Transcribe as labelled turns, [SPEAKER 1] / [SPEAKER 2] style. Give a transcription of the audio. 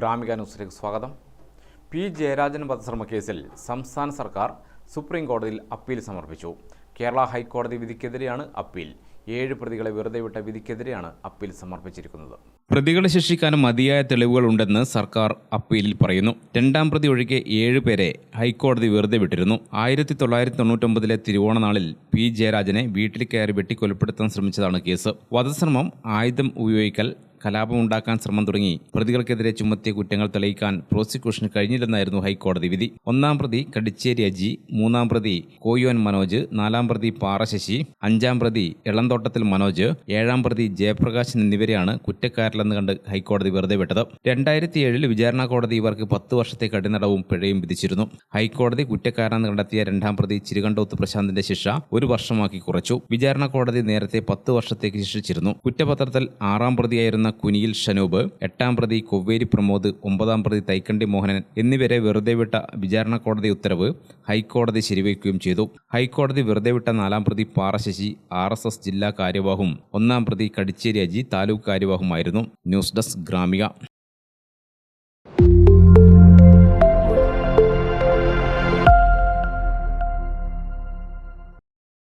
[SPEAKER 1] ഗ്രാമിക ന്യൂസിലേക്ക് സ്വാഗതം. പി. ജയരാജൻ വധശ്രമ കേസിൽ സംസ്ഥാന സർക്കാർ സുപ്രീം കോടതിയിൽ അപ്പീൽ സമർപ്പിച്ചു. കേരള ഹൈക്കോടതി വിധിക്കെതിരെയാണ് അപ്പീൽ. ഏഴ് പ്രതികളെ വെറുതെ വിട്ട വിധിക്കെതിരെയാണ് അപ്പീൽ സമർപ്പിച്ചിരിക്കുന്നത്. പ്രതികളെ ശിക്ഷിക്കാൻ മതിയായ തെളിവുകൾ ഉണ്ടെന്ന് സർക്കാർ അപ്പീലിൽ പറയുന്നു. രണ്ടാം പ്രതി ഒഴികെ ഏഴ് പേരെ ഹൈക്കോടതി വെറുതെ വിട്ടിരുന്നു. ആയിരത്തി തൊള്ളായിരത്തി തൊണ്ണൂറ്റൊമ്പതിലെ തിരുവോണനാളിൽ പി. ജയരാജനെ വീട്ടിൽ കയറി വെട്ടിക്കൊലപ്പെടുത്താൻ ശ്രമിച്ചതാണ് കേസ്. വധശ്രമം ആയുധം ഉപയോഗിക്കൽ കലാപമുണ്ടാക്കാൻ ശ്രമം തുടങ്ങി. പ്രതികൾക്കെതിരെ ചുമത്തിയ കുറ്റങ്ങൾ തെളിയിക്കാൻ പ്രോസിക്യൂഷന് കഴിഞ്ഞില്ലെന്നായിരുന്നു ഹൈക്കോടതി വിധി. ഒന്നാം പ്രതി കടിച്ചേരി അജി മൂന്നാം പ്രതി കോയോൻ മനോജ് നാലാം പ്രതി പാറശശി അഞ്ചാം പ്രതി ഇളന്തോട്ടത്തിൽ മനോജ് ഏഴാം പ്രതി ജയപ്രകാശൻ എന്നിവരെയാണ് കുറ്റക്കാരിലെന്ന് കണ്ട് ഹൈക്കോടതി വെറുതെ വിട്ടത്. രണ്ടായിരത്തി ഏഴിൽ വിചാരണ കോടതി ഇവർക്ക് പത്ത് വർഷത്തെ കഠിനടവും പിഴയും വിധിച്ചിരുന്നു. ഹൈക്കോടതി കുറ്റക്കാരനെന്ന് കണ്ടെത്തിയ രണ്ടാം പ്രതി ചിരുകണ്ടോത്ത് പ്രശാന്തിന്റെ ശിക്ഷ ഒരു വർഷമാക്കി കുറച്ചു. വിചാരണ കോടതി നേരത്തെ പത്ത് വർഷത്തേക്ക് ശിക്ഷിച്ചിരുന്നു. കുറ്റപത്രത്തിൽ ആറാം പ്രതിയായിരുന്ന കുനിയിൽ ഷനൂബ് എട്ടാം പ്രതി കൊവ്വേരി പ്രമോദ് ഒമ്പതാം പ്രതി തൈക്കണ്ടി മോഹനൻ എന്നിവരെ വെറുതെ വിട്ട വിചാരണ കോടതി ഉത്തരവ് ഹൈക്കോടതി ശരിവയ്ക്കുകയും ചെയ്തു. ഹൈക്കോടതി വെറുതെ വിട്ട നാലാം പ്രതി പാറശശി ആർ എസ് എസ് ജില്ലാ കാര്യവാഹും ഒന്നാം പ്രതി കടിച്ചേരി അജി താലൂക്ക് കാര്യവാഹുമായിരുന്നു. News desk Gramika.